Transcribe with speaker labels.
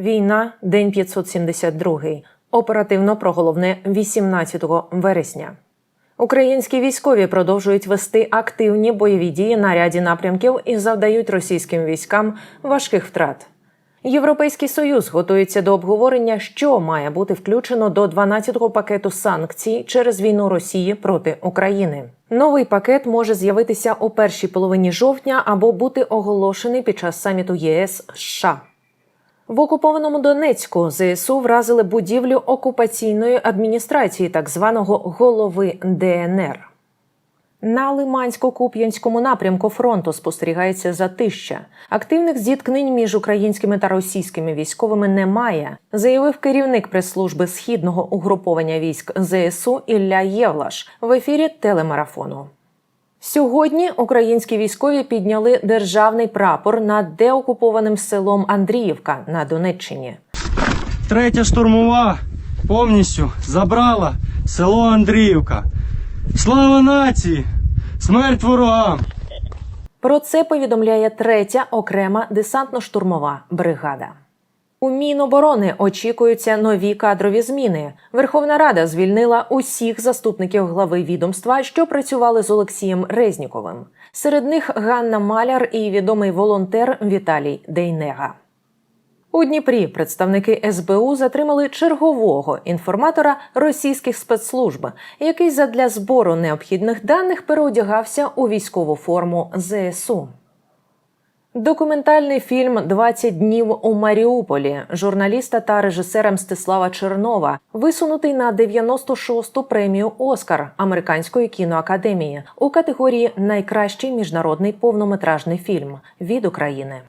Speaker 1: Війна, день 572. Оперативно про головне 18 вересня. Українські військові продовжують вести активні бойові дії на ряді напрямків і завдають російським військам важких втрат. Європейський союз готується до обговорення, що має бути включено до 12-го пакету санкцій через війну Росії проти України. Новий пакет може з'явитися у першій половині жовтня або бути оголошений під час саміту ЄС США. В окупованому Донецьку ЗСУ вразили будівлю окупаційної адміністрації так званого голови ДНР. На Лимансько-Куп'янському напрямку фронту спостерігається затища. Активних зіткнень між українськими та російськими військовими немає, заявив керівник прес-служби східного угруповання військ ЗСУ Ілля Євлаш в ефірі телемарафону. Сьогодні українські військові підняли державний прапор над деокупованим селом Андріївка на Донеччині.
Speaker 2: Третя штурмова повністю забрала село Андріївка. Слава нації! Смерть ворогам!
Speaker 1: Про це повідомляє третя окрема десантно-штурмова бригада. У Міноборони очікуються нові кадрові зміни. Верховна Рада звільнила усіх заступників глави відомства, що працювали з Олексієм Резніковим. Серед них Ганна Маляр і відомий волонтер Віталій Дейнега. У Дніпрі представники СБУ затримали чергового інформатора російських спецслужб, який задля збору необхідних даних переодягався у військову форму ЗСУ. Документальний фільм «20 днів у Маріуполі журналіста та режисера Мстислава Чернова висунутий на 96-ту премію Оскар Американської кіноакадемії у категорії Найкращий міжнародний повнометражний фільм від України.